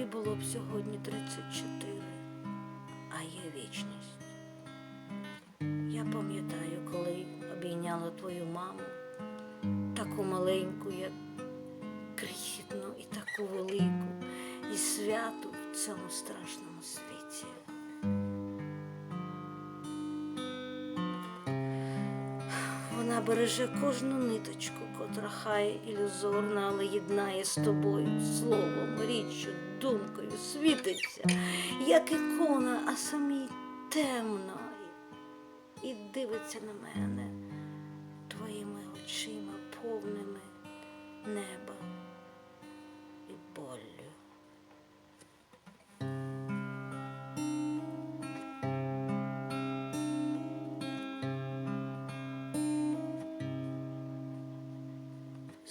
тобі було б сьогодні 34, а є вічність. Я пам'ятаю, коли обійняла твою маму, таку маленьку, як крихітну і таку велику, і святу в цьому страшному світі. Береже кожну ниточку, котра хай ілюзорна, але єднає з тобою словом, річчю, думкою, світиться, як ікона, а самій темно. І дивиться на мене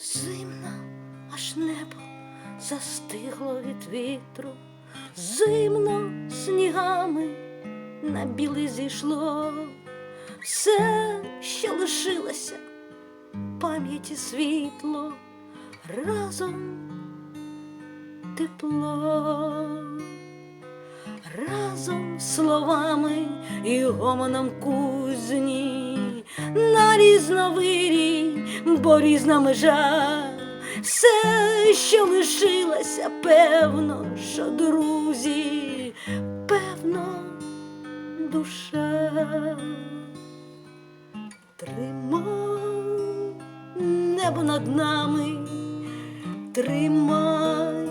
Зимно аж небо застигло від вітру, зимно снігами на білий зійшло, все, що лишилося, пам'яті світло, разом тепло, разом словами і гомоном кузні, на різновирій, бо різна межа, все, що лишилося, певно, що друзі, певно, душа. Тримай небо над нами, тримай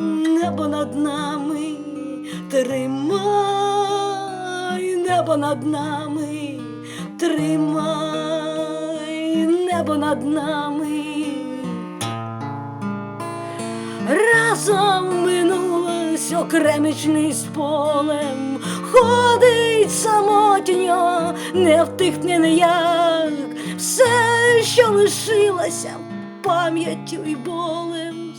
небо над нами, тримай небо над нами, тримай небо над нами. Разом минулось окремічний з полем, ходить самотньо, не втихне ніяк, все, що лишилося пам'яттю і болем,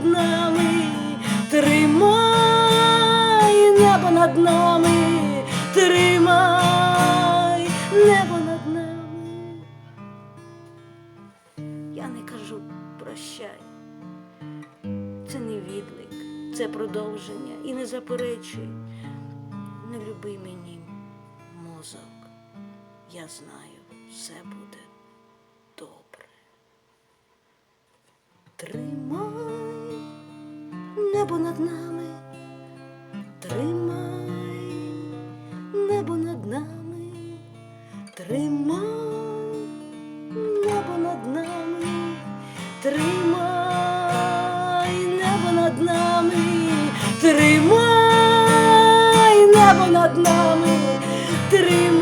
над нами, тримай небо над нами, тримай небо над нами. Я не кажу прощай. Це не відлик, це продовження. І не заперечуй, не люби мені мозок. Я знаю, все буде небо над нами, тримай, небо над нами, тримай, небо над нами, тримай, небо над нами, тримай, небо над нами, тримай.